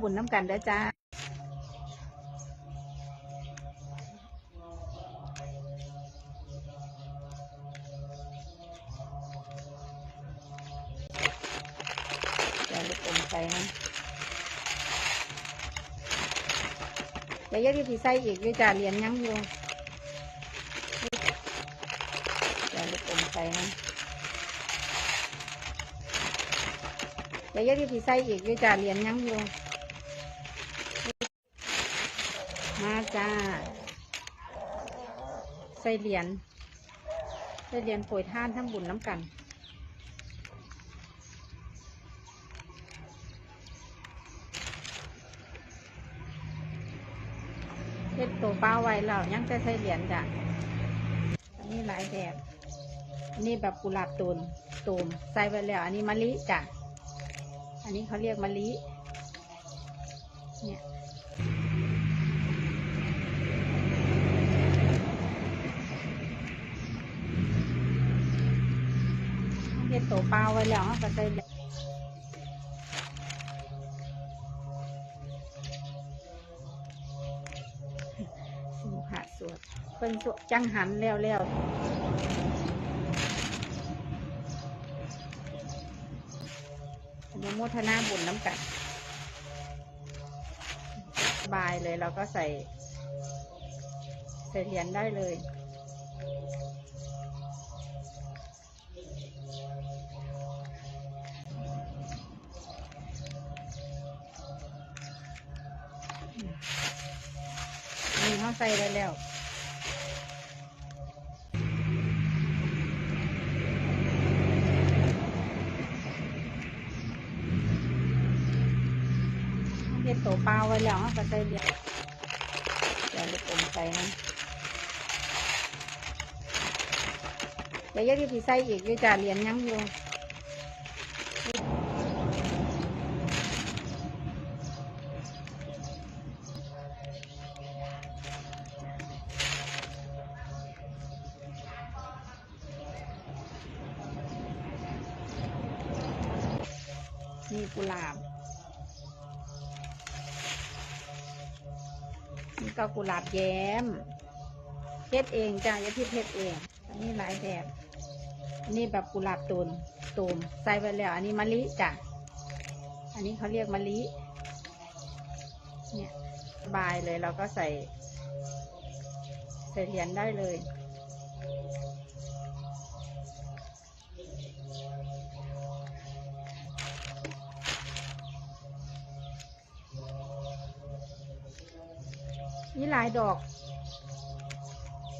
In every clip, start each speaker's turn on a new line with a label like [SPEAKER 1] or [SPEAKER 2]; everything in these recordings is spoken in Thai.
[SPEAKER 1] บุญน้ำกันเด้อจ้าเดี๋ยวลูกอมใส่นะเดี๋ยวยังที่ใส่อีกอยู่จ้าเหรียญยังอยู่เดี๋ยวลูกอมใส่นะเดี๋ยวยังที่ใส่อีกอยู่จ้าเหรียญยังอยู่ มาจ้า ใส่เหรียญ ใส่เหรียญโปรยท่านทำบุญน้ำกันเฮ็ดตัวเป้าไว้แล้วยังจะใส่เหรียญจ้ะ อันนี้หลายแบบอันนี้แบบกุหลาบตูนตูมใส่ไว้แล้ว อันนี้มะลิจ้ะ อันนี้เขาเรียกมะลิ เนี่ย เฮ็ดตัวเป้าไว้แล้วเขาก็ใส่เหรียญสมุหะสวดเป็นสวดจังหันแล้วแล้วอนุโมทนาบุญน้ำกันบายเลยเราก็ใส่ ใส่เหรียญได้เลย เขาใส่ได้แล้วเฮ็ดตัวเปล่าไว้แล้วเขาก็ใส่เดียวเดี๋ยวลูกอมใส่นะเดี๋ยวยังที่ใส่อีกยู่จ้าเหรียญยังอยู่ นี่ก็กุหลาบแย้มเพชรเองจ้ะยาพิษเพชรเอง อันนี้หลายแบบน,นี่แบบกุหลาบตูนตูมใส่ไปแล้ว อันนี้มะลิจ้ะ อันนี้เขาเรียกมะลิ เนี่ยบายเลยเราก็ใส่ ใส่เหรียญได้เลย นี่หลายดอก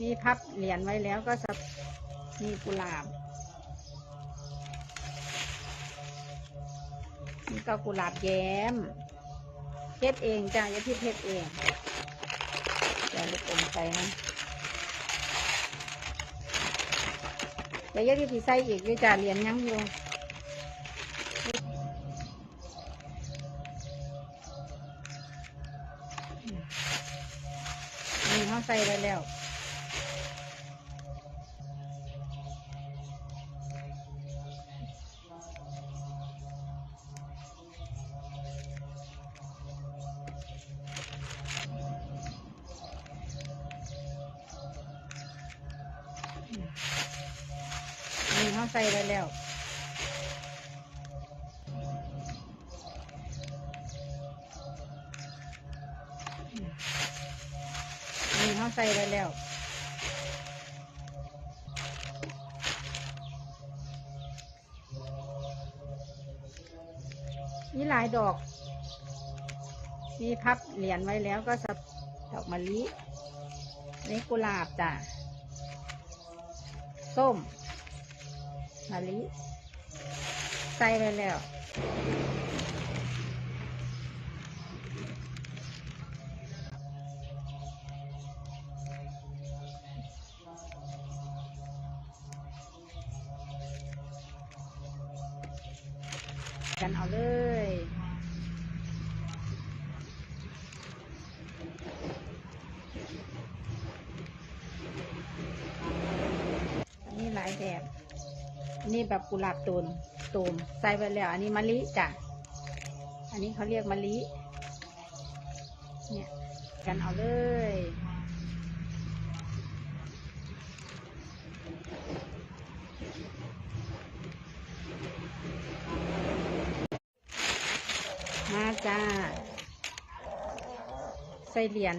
[SPEAKER 1] มีพับเหรียญไว้แล้วก็สับมีกุหลาบ นี่ก็กุหลาบแย้มเพชรเองจ้ะยาที่เพชรเองเดี๋ยวลูกอมใส่นะเดี๋ยวยาที่ใส่อีกด้วยจ้ะเหรียญยังอยู่ เขาใส่ไปแล้วนี่เขาใส่ไปแล้ว ใส่ไปแล้วนี่หลายดอก มีพับเหรียญไว้แล้วก็สับดอกมะลินี่กุหลาบจ้ะ ส้มมะลิ ใส่ไปแล้ว บบนนี้แบบกุหลาบตูนตูมใส่ไปแล้ว อันนี้มะลิจ้ะ อันนี้เขาเรียกมะลิ เนี่ย กันเอาเลย มาจ้า ใส่เหรียญ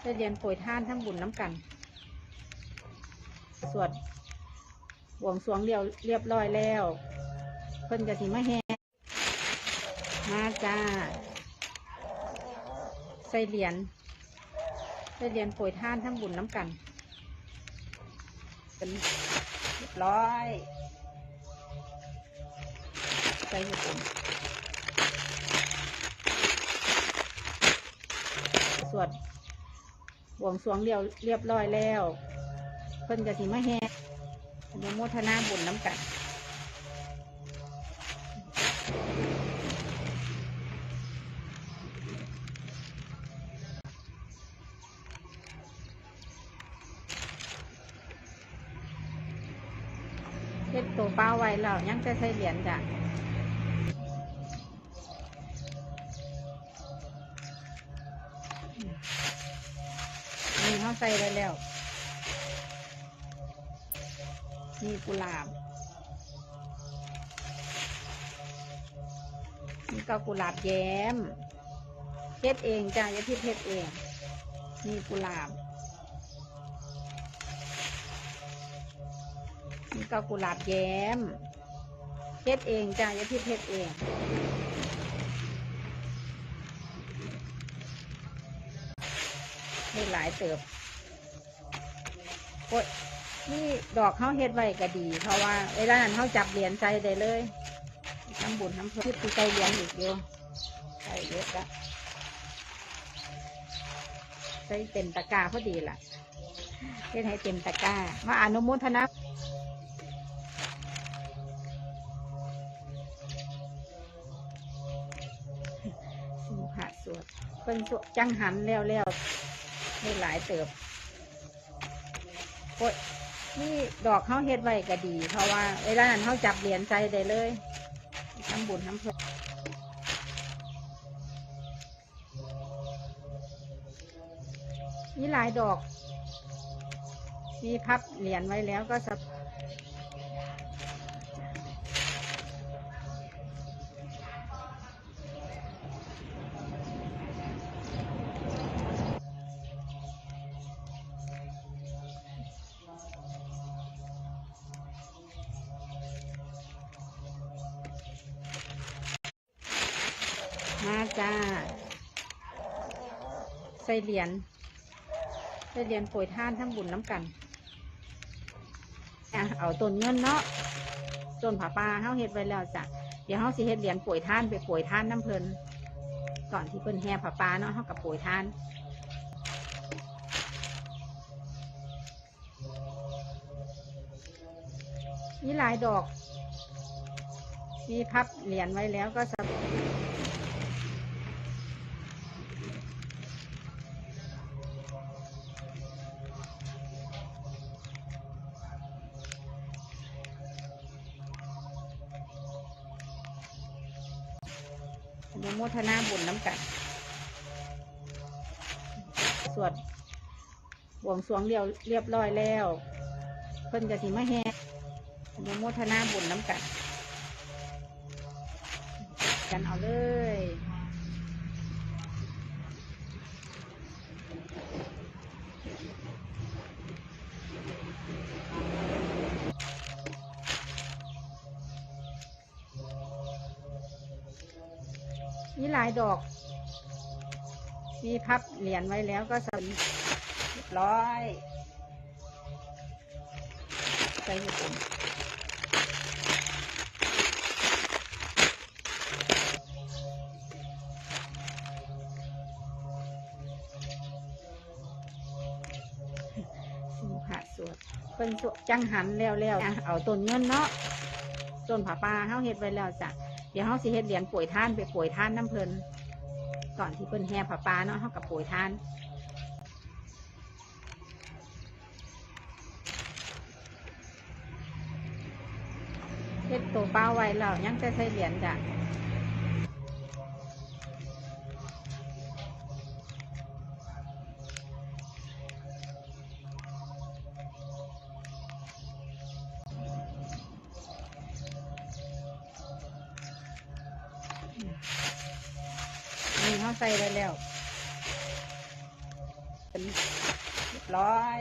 [SPEAKER 1] ใส่เหรียญโปรยท่านทั้งบุญน้ำกัน สวด วงสรวงเรียวเรียบร้อยแล้ว เพิ่นกะสิมาแห่มาจ้า ใส่เหรียญใส่เหรียญโปรยท่านทั้งบุญน้ำกันเป็นเรียบร้อย ใส่ญี่ปุ่นสวดบวงสรวงเรียวเรียบร้อยแล้ว เพิ่นกะสิมาแห่ อนุโมทนาบุญน้ำกันเฮ็ดตัวเป้าไว้แล้วยังจะใส่เหรียญจ้ะนี่เขาใส่ไว้แล้ว นี่กุหลาบ นี่ก็กุหลาบแย้มเฮ็ดเองจ้ะยาทิเฮ็ดเอง นี่กุหลาบ นี่ก็กุหลาบแย้มเฮ็ดเองจ้ะยาทิเฮ็ดเองนี่หลายเติบโอ้ย นี่ดอกเขาเฮ็ดไว้ก็ดี เพราะว่าเวลานั้นเขาจับเหรียญใจได้เลยทำบุญทำเพื่อที่ใจเหรียญอีกอยู่ใส่เยอะละใส่เต็มตะกร้าพอดีล่ะเฮ็ดให้เต็มตะกร้ามาอนุโมทนาสิมหะสวดเป็นสวดจังหันแล้วแล้วไม่หลายเติบโอ้ย นี่ดอกเขาเฮ็ดไว้ก็ดี เพราะว่าเวลานั้นเขาจับเหรียญใจได้เลยทำบุญทำเพื่อนี่หลายดอก มีพับเหรียญไว้แล้วก็สะ มาจ้า ใส่เหรียญใส่เหรียญโปรยท่านทั้งบุญน้ำกันอะเอาต้นเงินเนาะต้นผาปลาเฮาเฮ็ดไว้แล้วจ้ะ เดี๋ยวเฮาสิเฮ็ดเหรียญโปรยท่านไปโปรยท่านน้ำเพลินก่อนที่เพิ่นแห่ผาปลาเนาะเฮากับโปรยท่านนี่หลายดอก มีพับเหรียญไว้แล้วก็สับ บุญน้ำกัน สวดบวงสรวงเรียวเรียบร้อยแล้ว เพิ่นกะสิมาแห่อนุโมทนาบุญน้ำกัน กันเอาเลย นี่หลายดอก มีพับเหรียญไว้แล้วก็สับเรียบร้อยใส่ญี่ปุ่นสิมหสวดเป็นสวดจังหันแล้วแล้วอะเอาต้นเงินเนาะต้นผาปลาเฮาเฮ็ดไว้แล้วจ้ะ ดี๋ยวเขาสิเฮ็ดเหรียญป่วยท่านไปป่วยท่านน้ำเพลินก่อนที่เพิ่นแห่ผาปาเนาะเขากับป่วยท่านเฮ็ดตัวป้าไว้แล้วยังจะใช้เหรียญจ้ะ เขาใส่ไปแล้วเป็นเรียบร้อย